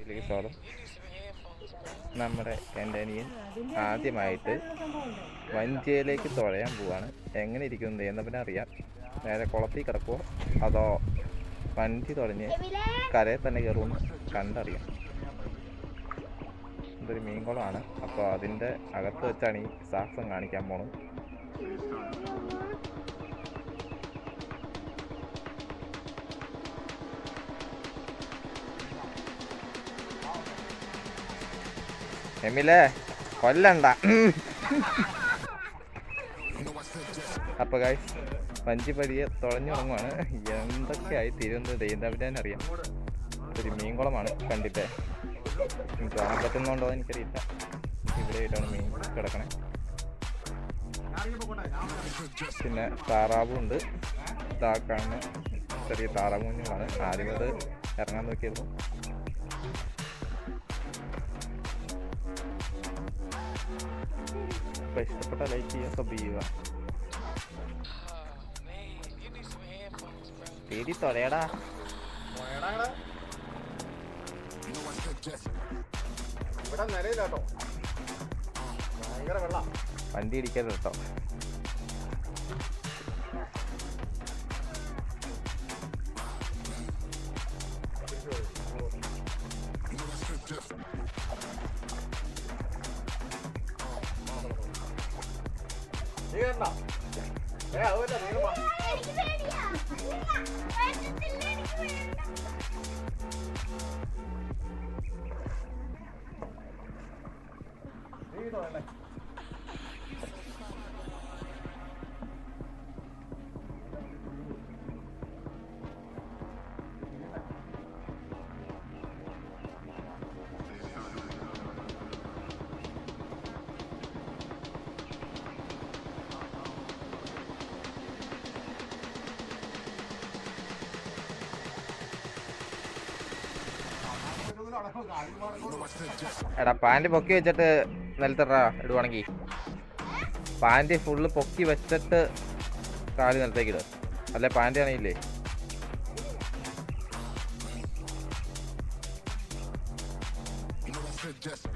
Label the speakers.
Speaker 1: ഇതിലേക്ക് സ്വാഗതം. നമ്മുടെ എന്റെ അനിയൻ ആദ്യമായിട്ട് വഞ്ചിയിലേക്ക് തുഴയാൻ പോവാണ്. എങ്ങനെ ഇരിക്കുന്നത് എന്ന് പിന്നെ അറിയാം. നേരെ കുളത്തിൽ കിടക്കുമോ അതോ വഞ്ചി തുഴഞ്ഞ് കരയിൽ തന്നെ കയറുമെന്ന് കണ്ടറിയാം. ഇതൊരു മീൻകുളമാണ്. അപ്പോൾ അതിന്റെ അകത്ത് വെച്ചാണ് ഈ സാഹസം കാണിക്കാൻ പോണത്. എമിലേ കൊല്ലണ്ട. അപ്പൊ ഗായ്സ് പതിയെ തുഴഞ്ഞു തുടങ്ങുവാണ് എന്തൊക്കെയായി തിരുവനന്തപുരം ദൈവം അറിയാം. ഒരു മീൻകുളമാണ് കണ്ടിട്ട്. കാണാൻ പറ്റുന്നുണ്ടോ എനിക്കറിയില്ല. ഇവിടെ ആയിട്ടാണ് മീൻ കിടക്കണേ. പിന്നെ താറാവും ഉണ്ട് ഇതാ കാണുന്ന ചെറിയ താറാവ് കുഞ്ഞുങ്ങളാണ്. ആദ്യം അത് ഇറങ്ങാൻ നോക്കിയിരുന്നു അപ്പോൾ ഇഷ്ടപ്പെട്ട ലൈക്ക് ചെയ്യുക സബ് ചെയ്യുക. പേടി തൊലയടാ
Speaker 2: ഇവിടെ നിലയില്ല കേട്ടോ. ഭയങ്കര വെള്ള.
Speaker 1: വണ്ടി ഇടിക്കരുത് കേട്ടോ.
Speaker 2: നീ കണ്ട ഏ അതുപോലെ നീ. നീ ഇതോ അല്ലേ
Speaker 1: എടാ പാന്റ് പൊക്കി വെച്ചിട്ട് നിലത്തിടാ ഇടുവാണെങ്കിൽ പാന്റ് ഫുള്ള് പൊക്കി വെച്ചിട്ട് കാൽ നിലത്തേക്ക് ഇടുക അല്ലെ പാന്റ് ആണെങ്കിലേ? just